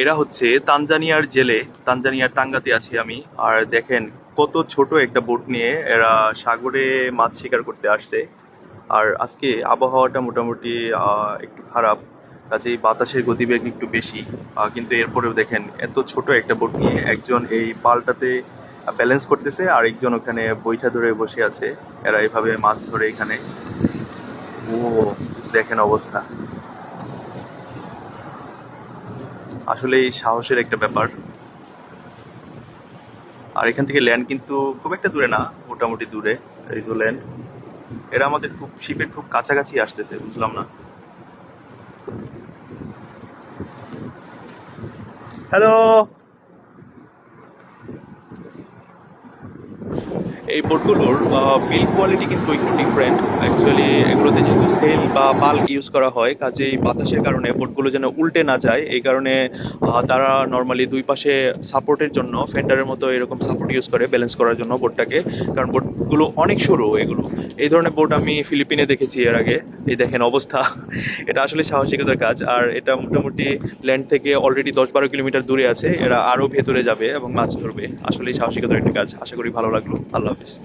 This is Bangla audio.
এরা হচ্ছে তানজানিয়ার জেলে, তানজানিয়ার টাঙ্গাতে আছি আমি। আর দেখেন, কত ছোট একটা বোট নিয়ে এরা সাগরে মাছ শিকার করতে আসছে। আর আজকে আবহাওয়াটা মোটামুটি একটু খারাপ, কাজেই বাতাসের গতিবেগ একটু বেশি। কিন্তু এরপরেও দেখেন, এত ছোট একটা বোট নিয়ে একজন এই পালটাতে ব্যালেন্স করতেছে, আর একজন ওখানে বৈঠা ধরে বসে আছে। এরা এভাবে মাছ ধরে এখানে। ও, দেখেন অবস্থা। আসলে এই সাহসের একটা ব্যাপার। আর এখান থেকে ল্যান্ড কিন্তু খুব একটা দূরে না, মোটামুটি দূরে এই ল্যান্ড এরা আমাদের খুব শিপের খুব কাছাকাছি আসতেছে, বুঝলাম না। হ্যালো এই বোটগুলোর বিল কোয়ালিটি কিন্তু একটু ডিফারেন্ট অ্যাকচুয়ালি এগুলোতে যেহেতু সেল বা পাল ইউজ করা হয়, কাজেই বাতাসের কারণে বোটগুলো যেন উল্টে না যায়, এই কারণে তারা নর্মালি দুই পাশে সাপোর্টের জন্য ফেন্ডারের মতো এরকম সাপোর্ট ইউজ করে ব্যালেন্স করার জন্য বোটটাকে কারণ বোটগুলো অনেক সরু এগুলো। এই ধরনের বোট আমি ফিলিপিনে দেখেছি এর আগে। এই দেখেন অবস্থা। এটা আসলে সাহসিকতার কাজ। আর এটা মোটামুটি ল্যান্ড থেকে অলরেডি দশ বারো কিলোমিটার দূরে আছে। এরা আরও ভেতরে যাবে এবং মাছ ধরবে। আসলেই সাহসিকতার একটা কাজ। আশা করি ভালো লাগল। আল্লাহ office.